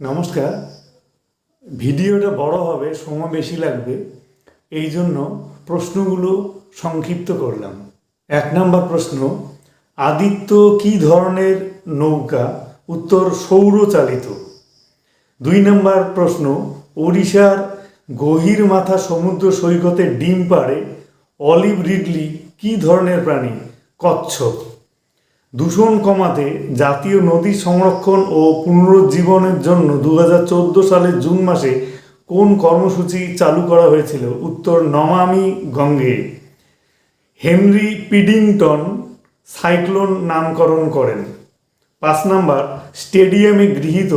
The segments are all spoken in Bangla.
নমস্কার। ভিডিওটা বড় হবে, সময় বেশি লাগবে। এই জন্য প্রশ্নগুলো সংক্ষিপ্ত করলাম। এক নম্বর প্রশ্ন, আদিত্য কি ধরনের নৌকা উত্তর সৌরচালিত? দুই নম্বর প্রশ্ন, ওড়িশার গহির মাথা সমুদ্র সৈকতে ডিম পাড়ে অলিভ রিডলি কি ধরনের প্রাণী? কচ্ছপ। দূষণ কমাতে জাতীয় নদী সংরক্ষণ ও পুনরুজ্জীবনের জন্য দু হাজার চোদ্দ সালের জুন মাসে কোন কর্মসূচি চালু করা হয়েছিল? উত্তর, Namami Gange. Henry Piddington cyclone নামকরণ করেন। পাঁচ নাম্বার, স্টেডিয়ামে গৃহীত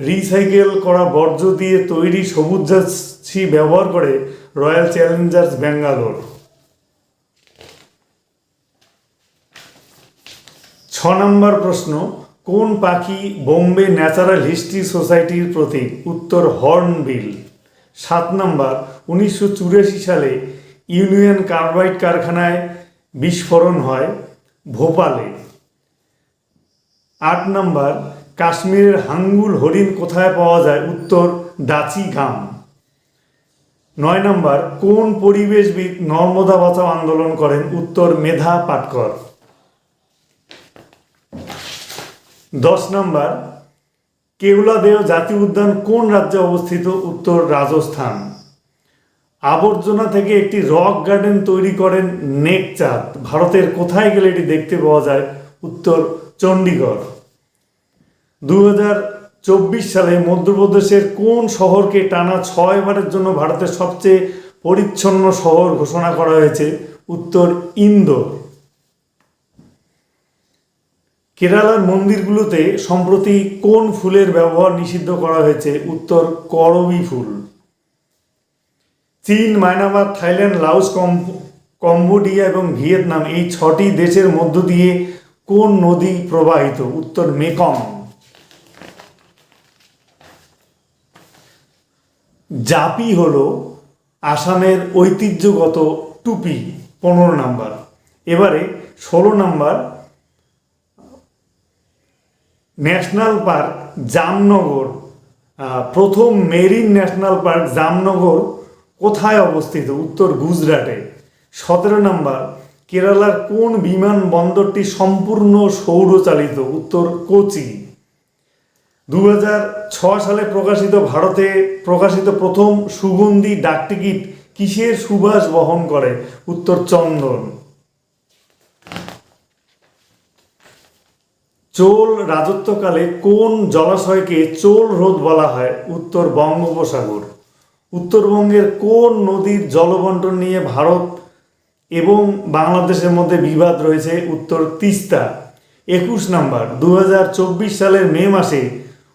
রিসাইকেল করা বর্জ্য দিয়ে তৈরি সবুজাছি ব্যবহার করে রয়্যাল চ্যালেঞ্জার্স ব্যাঙ্গালোর। ছ নম্বর প্রশ্ন, কোন পাখি বোম্বে ন্যাচারাল হিস্ট্রি সোসাইটির প্রতীক উত্তর হর্নবিল? সাত নম্বর, উনিশশো চুরাশি সালে ইউনিয়ন কার্বাইড কারখানায় বিস্ফোরণ হয় ভোপালে। আট নম্বর, কাশ্মীরের হাঙ্গুল হরিণ কোথায় পাওয়া যায়? উত্তর দাচি গাম নয় নম্বর, কোন পরিবেশবিদ নর্মদা বাঁচাও আন্দোলন করেন? উত্তর, মেধা পাটকর। দশ নম্বর কেওলাদেহ জাতীয় উদ্যান কোন রাজ্যে অবস্থিত? উত্তর রাজস্থান। আবর্জনা থেকে একটি রক গার্ডেন তৈরি করেন নেকচাঁদ। ভারতের কোথায় গেলে এটি দেখতে পাওয়া যায়? উত্তর চণ্ডীগড়। দু চব্বিশ সালে মধ্যপ্রদেশের কোন শহরকে টানা ছয়বারের জন্য ভারতের সবচেয়ে পরিচ্ছন্ন শহর ঘোষণা করা হয়েছে? উত্তর ইন্দোর। কেরালার মন্দিরগুলোতে সম্প্রতি কোন ফুলের ব্যবহার নিষিদ্ধ করা হয়েছে? উত্তর, করবি ফুল। চীন, মায়ানমার, থাইল্যান্ড লাউস কম্বোডিয়া এবং ভিয়েতনাম এই ছটি দেশের মধ্য দিয়ে কোন নদী প্রবাহিত? উত্তর, মেকং। জাপি হল আসামের ঐতিহ্যগত টুপি, পনেরো নাম্বার। এবারে ষোলো নাম্বার ন্যাশনাল পার্ক জামনগর প্রথম মেরিন ন্যাশনাল পার্ক জামনগর কোথায় অবস্থিত? উত্তর গুজরাটে। সতেরো নম্বর, কেরালার কোন বিমানবন্দরটি সম্পূর্ণ সৌরচালিত? উত্তর কোচি। দু সালে প্রকাশিত ভারতে প্রকাশিত প্রথম সুগন্ধি ডাকটিকিট কিসের সুবাস বহন করে? উত্তর চন্দন। চোল রাজত্বকালে কোন জলাশয়কে চোল হ্রদ বলা হয়? উত্তর বঙ্গোপসাগর। উত্তরবঙ্গের কোন নদীর জলবন্টন নিয়ে ভারত এবং বাংলাদেশের মধ্যে বিবাদ রয়েছে? উত্তর তিস্তা। একুশ নাম্বার দু হাজার চব্বিশ সালের মে মাসে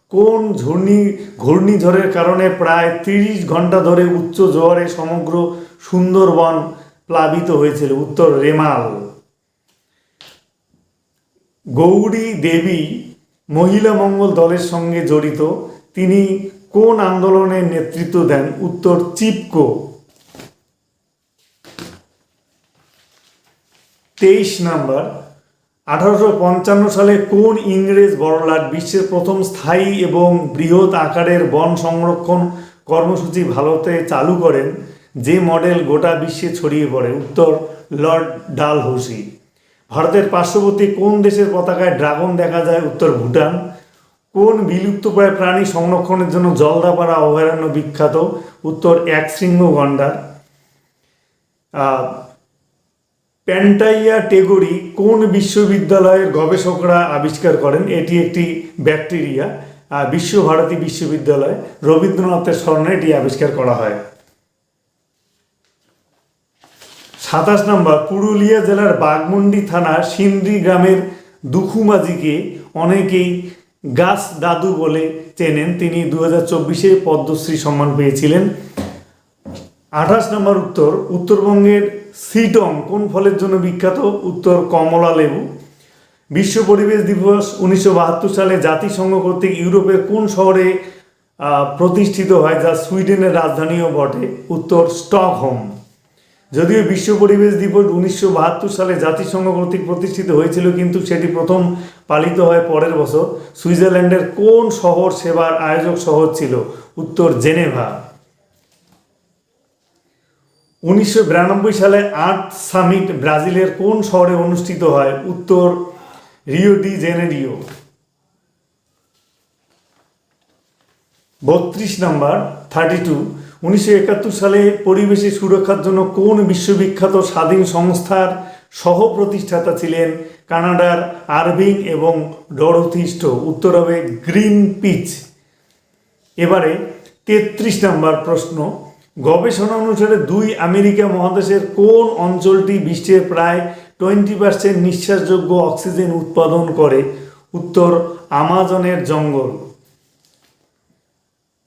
কোন ঘূর্ণি, ঘূর্ণিঝড়ের কারণে প্রায় তিরিশ ঘণ্টা ধরে উচ্চ জোয়ারে সমগ্র সুন্দরবন প্লাবিত হয়েছিল? উত্তর রেমাল। গৌরী দেবী মহিলা মঙ্গল দলের সঙ্গে জড়িত। তিনি কোন আন্দোলনের নেতৃত্ব দেন? উত্তর, চিপকো। তেইশ নাম্বার, আঠারোশো পঞ্চান্ন সালে কোন ইংরেজ বড়লাট বিশ্বের প্রথম স্থায়ী এবং বৃহৎ আকারের বন সংরক্ষণ কর্মসূচি ভারতে চালু করেন, যে মডেল গোটা বিশ্বে ছড়িয়ে পড়ে? উত্তর, লর্ড ডাল ডালহৌসি। ভারতের পার্শ্ববর্তী কোন দেশের পতাকায় ড্রাগন দেখা যায়? উত্তর ভুটান। কোন বিলুপ্তপ্রায় প্রাণী সংরক্ষণের জন্য জলদাপাড়া অভয়ারণ্য বিখ্যাত? উত্তর একশৃঙ্গ গন্ডার আহ, প্যান্টাইয়া টেগোরি কোন বিশ্ববিদ্যালয়ের গবেষকরা আবিষ্কার করেন? এটি একটি ব্যাকটেরিয়া। বিশ্বভারতী বিশ্ববিদ্যালয়। রবীন্দ্রনাথের স্মরণে এটি আবিষ্কার করা হয়। সাতাশ নম্বর, পুরুলিয়া জেলার বাগমুন্ডি থানার সিন্দ্রি গ্রামের দুখুমাজিকে অনেকেই গাছ দাদু বলে চেনেন। তিনি দু হাজার চব্বিশে পদ্মশ্রী সম্মান পেয়েছিলেন। আঠাশ নম্বর উত্তর, উত্তরবঙ্গের সিটং কোন ফলের জন্য বিখ্যাত? উত্তর, কমলা লেবু। বিশ্ব পরিবেশ দিবস উনিশশো বাহাত্তর সালে জাতিসংঘ কর্তৃক ইউরোপের কোন শহরে প্রতিষ্ঠিত হয়? যা সুইডেনের রাজধানীও বটে। উত্তর, স্টকহোম। যদিও বিশ্ব পরিবেশ দিবস উনিশশো বাহাত্তর সালে জাতিসংঘ কর্তৃক প্রতিষ্ঠিত হয়েছিল, কিন্তু সেটি প্রথম পালিত হয় পরের বছর। সুইজারল্যান্ডের কোন শহর সেবার আয়োজক শহর ছিল? উত্তর জেনেভা। উনিশশো বিরানব্বই সালে আর্থ সামিট ব্রাজিলের কোন শহরে অনুষ্ঠিত হয়? উত্তর রিও ডি জেনেরিও। বত্রিশ নাম্বার, থার্টি টু। উনিশশো একাত্তর সালে পরিবেশের সুরক্ষার জন্য কোন বিশ্ববিখ্যাত স্বাধীন সংস্থার সহ প্রতিষ্ঠাতা ছিলেন কানাডার আরভিং এবং ডরথিস্ট উত্তর হবে গ্রিন পিচ এবারে তেত্রিশ নাম্বার প্রশ্ন, গবেষণা অনুসারে দুই আমেরিকা মহাদেশের কোন অঞ্চলটি বিশ্বের প্রায় টোয়েন্টি পার্সেন্ট নিঃশ্বাসযোগ্য অক্সিজেন উৎপাদন করে? উত্তর, আমাজনের জঙ্গল।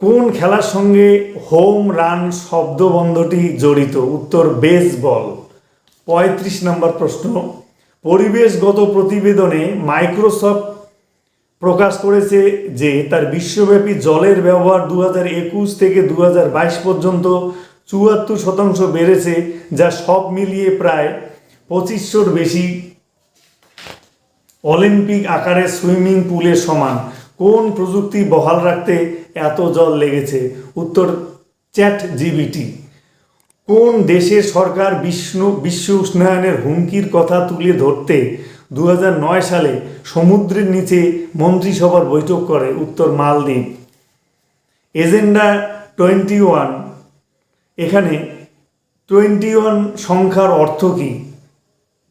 কোন খেলার সঙ্গে হোম রান শব্দবন্ধটি জড়িত? উত্তর বেসবল পঁয়ত্রিশ নম্বর প্রশ্ন। পরিবেশগত প্রতিবেদনে মাইক্রোসফট প্রকাশ করেছে যে, তার বিশ্বব্যাপী জলের ব্যবহার দু একুশ থেকে দু বাইশ পর্যন্ত চুয়াত্তর শতাংশ বেড়েছে, যা সব মিলিয়ে প্রায় পঁচিশশোর বেশি অলিম্পিক আকারে সুইমিং পুলের সমান। কোন প্রযুক্তি বহাল রাখতে এত জল লেগেছে? উত্তর চ্যাট জিবিটি কোন দেশের সরকার বিষ্ণু, বিশ্ব উষ্ণায়নের হুমকির কথা তুলে ধরতে দু হাজার নয় সালে সমুদ্রের নিচে মন্ত্রিসভার বৈঠক করে? উত্তর, মালদ্বীপ। Agenda twenty one. এখানে টোয়েন্টি ওয়ান সংখ্যার অর্থ কী?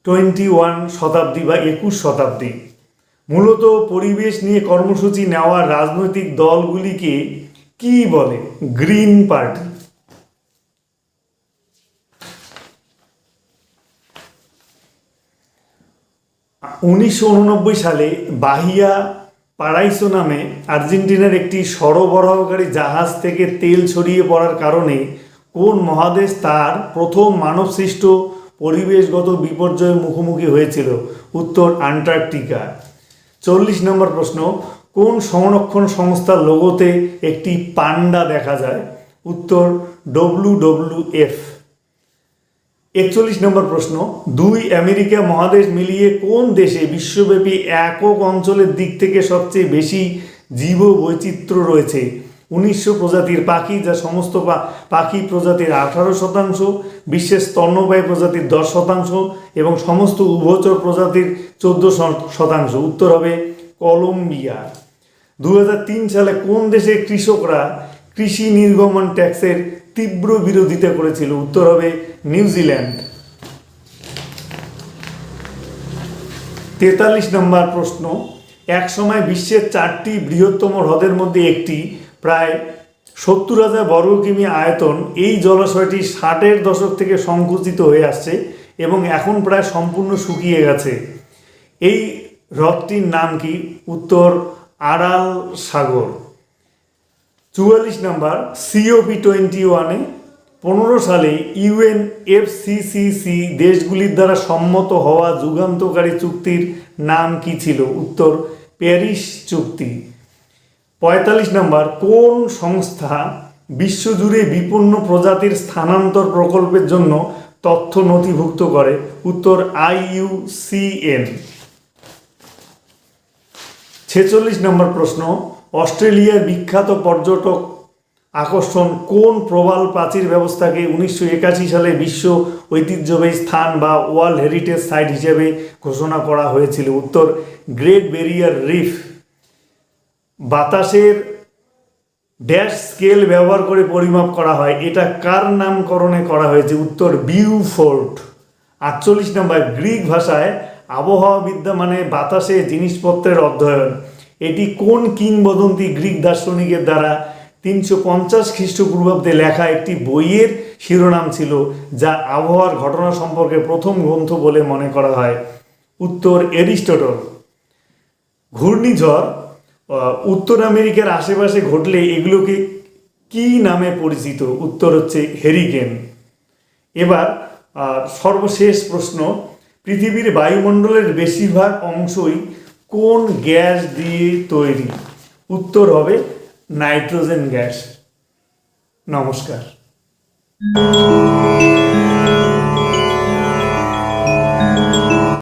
টোয়েন্টি ওয়ান শতাব্দী বা একুশ শতাব্দী। মূলত পরিবেশ নিয়ে কর্মসূচি নেওয়া রাজনৈতিক দলগুলিকে কি বলে? Green party. উনিশশো উননব্বই সালে বাহিয়া পারাইসো নামে আর্জেন্টিনার একটি সরবরাহকারী জাহাজ থেকে তেল ছড়িয়ে পড়ার কারণে কোন মহাদেশ তার প্রথম মানবসৃষ্ট পরিবেশগত বিপর্যয়ের মুখোমুখি হয়েছিল? উত্তর আন্টার্কটিকা। চল্লিশ নম্বর প্রশ্ন, কোন সংরক্ষণ সংস্থার লোগোতে একটি পান্ডা দেখা যায়? উত্তর ডব্লু ডব্লু এফ একচল্লিশ নম্বর প্রশ্ন, দুই আমেরিকা মহাদেশ মিলিয়ে কোন দেশে বিশ্বব্যাপী একক অঞ্চলের দিক থেকে সবচেয়ে বেশি জীব বৈচিত্র্য রয়েছে? উনিশশো প্রজাতির পাখি, যা সমস্ত পাখি প্রজাতির আঠারো শতাংশ বিশ্বের স্তন্যপায়ী প্রজাতির দশ শতাংশ এবং সমস্ত উভচর প্রজাতির চোদ্দ শতাংশ। উত্তর হবে কলম্বিয়া। দু হাজার তিন সালে কোন দেশে কৃষকরা কৃষি নির্গমন ট্যাক্সের তীব্র বিরোধিতা করেছিল? উত্তর হবে নিউজিল্যান্ড তেতাল্লিশ নম্বর প্রশ্ন। একসময় বিশ্বের চারটি বৃহত্তম হ্রদের মধ্যে একটি প্রায় সত্তর হাজার বর্গ কিমি আয়তন এই জলাশয়টি ষাটের দশক থেকে সংকুচিত হয়ে আসছে এবং এখন প্রায় সম্পূর্ণ শুকিয়ে গেছে। এই হ্রদটির নাম কি? উত্তর, আড়াল সাগর। চুয়াল্লিশ নাম্বার সিওপি টোয়েন্টি ওয়ানে পনেরো সালে ইউএন এফসিসিসি দেশগুলির দ্বারা সম্মত হওয়া যুগান্তকারী চুক্তির নাম কি ছিল? উত্তর, প্যারিস চুক্তি। পঁয়তাল্লিশ নাম্বার, কোন সংস্থা বিশ্বজুড়ে বিপন্ন প্রজাতির স্থানান্তর প্রকল্পের জন্য তথ্য নথিভুক্ত করে? উত্তর আইইউসিএন ছেচল্লিশ নম্বর প্রশ্ন, অস্ট্রেলিয়ার বিখ্যাত পর্যটক আকর্ষণ কোন প্রবাল প্রাচীর ব্যবস্থাকে উনিশশো একাশি সালে বিশ্ব ঐতিহ্যবাহী স্থান বা ওয়ার্ল্ড হেরিটেজ সাইট হিসেবে ঘোষণা করা হয়েছিল? উত্তর, গ্রেট ব্যারিয়ার রিফ। বাতাসের ড্যাশ স্কেল ব্যবহার করে পরিমাপ করা হয়। এটা কার নামকরণে করা হয়েছে? উত্তর, বিউফোর্ট। আটচল্লিশ নম্বর, গ্রিক ভাষায় আবহাওয়াবিদ্যা মানে বাতাসে জিনিসপত্রের অধ্যয়ন। এটি কোন কিংবদন্তি গ্রিক দার্শনিকের দ্বারা তিনশো পঞ্চাশ খ্রিস্টপূর্বাব্দে লেখা একটি বইয়ের শিরোনাম ছিল, যা আবহাওয়ার ঘটনা সম্পর্কে প্রথম গ্রন্থ বলে মনে করা হয়। উত্তর, এরিস্টটল। ঘূর্ণিঝড় উত্তর আমেরিকার আশেপাশে ঘটলে এগুলোকে কি নামে পরিচিত? উত্তর হচ্ছে হেরিকেন। এবার সর্বশেষ প্রশ্ন, পৃথিবীর বায়ুমণ্ডলের বেশিরভাগ অংশই কোন গ্যাস দিয়ে তৈরি? উত্তর হবে নাইট্রোজেন গ্যাস। নমস্কার।